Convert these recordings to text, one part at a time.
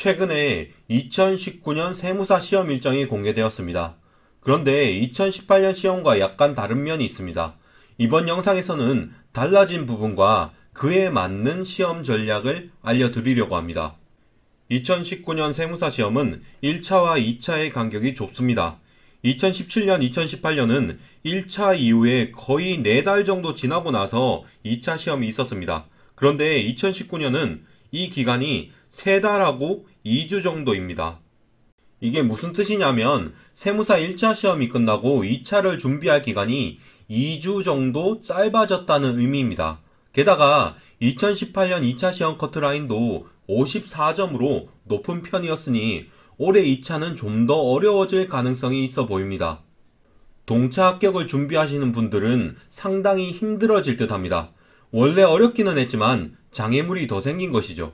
최근에 2019년 세무사 시험 일정이 공개되었습니다. 그런데 2018년 시험과 약간 다른 면이 있습니다. 이번 영상에서는 달라진 부분과 그에 맞는 시험 전략을 알려드리려고 합니다. 2019년 세무사 시험은 1차와 2차의 간격이 좁습니다. 2017년, 2018년은 1차 이후에 거의 4달 정도 지나고 나서 2차 시험이 있었습니다. 그런데 2019년은 이 기간이 3달하고 2주 정도입니다. 이게 무슨 뜻이냐면 세무사 1차 시험이 끝나고 2차를 준비할 기간이 2주 정도 짧아졌다는 의미입니다. 게다가 2018년 2차 시험 커트라인도 54점으로 높은 편이었으니 올해 2차는 좀 더 어려워질 가능성이 있어 보입니다. 동차 합격을 준비하시는 분들은 상당히 힘들어질 듯 합니다. 원래 어렵기는 했지만 장애물이 더 생긴 것이죠.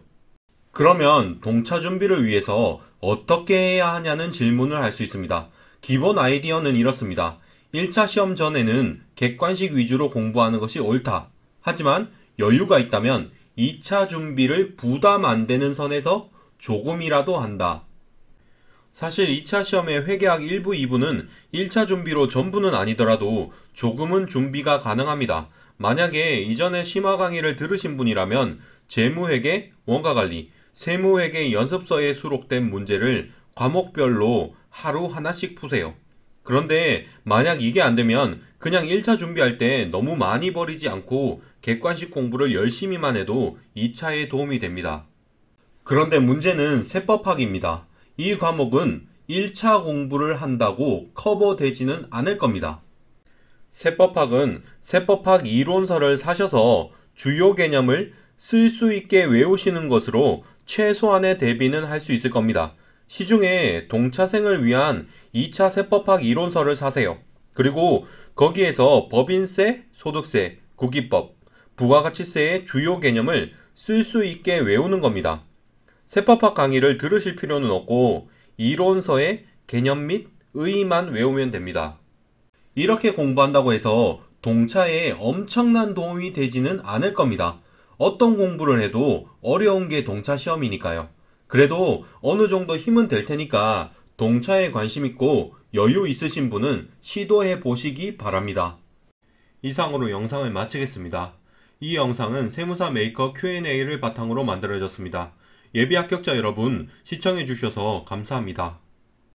그러면 동차 준비를 위해서 어떻게 해야 하냐는 질문을 할 수 있습니다. 기본 아이디어는 이렇습니다. 1차 시험 전에는 객관식 위주로 공부하는 것이 옳다. 하지만 여유가 있다면 2차 준비를 부담 안 되는 선에서 조금이라도 한다. 사실 2차 시험의 회계학 1부, 2부는 1차 준비로 전부는 아니더라도 조금은 준비가 가능합니다. 만약에 이전에 심화 강의를 들으신 분이라면 재무회계, 원가관리, 세무회계 연습서에 수록된 문제를 과목별로 하루 하나씩 푸세요. 그런데 만약 이게 안 되면 그냥 1차 준비할 때 너무 많이 버리지 않고 객관식 공부를 열심히만 해도 2차에 도움이 됩니다. 그런데 문제는 세법학입니다. 이 과목은 1차 공부를 한다고 커버되지는 않을 겁니다. 세법학은 세법학 이론서를 사셔서 주요 개념을 쓸 수 있게 외우시는 것으로 최소한의 대비는 할 수 있을 겁니다. 시중에 동차생을 위한 2차 세법학 이론서를 사세요. 그리고 거기에서 법인세, 소득세, 국기법, 부가가치세의 주요 개념을 쓸 수 있게 외우는 겁니다. 세법학 강의를 들으실 필요는 없고 이론서의 개념 및 의의만 외우면 됩니다. 이렇게 공부한다고 해서 동차에 엄청난 도움이 되지는 않을 겁니다. 어떤 공부를 해도 어려운 게 동차 시험이니까요. 그래도 어느 정도 힘은 될 테니까 동차에 관심 있고 여유 있으신 분은 시도해 보시기 바랍니다. 이상으로 영상을 마치겠습니다. 이 영상은 세무사 메이커 Q&A를 바탕으로 만들어졌습니다. 예비 합격자 여러분 시청해 주셔서 감사합니다.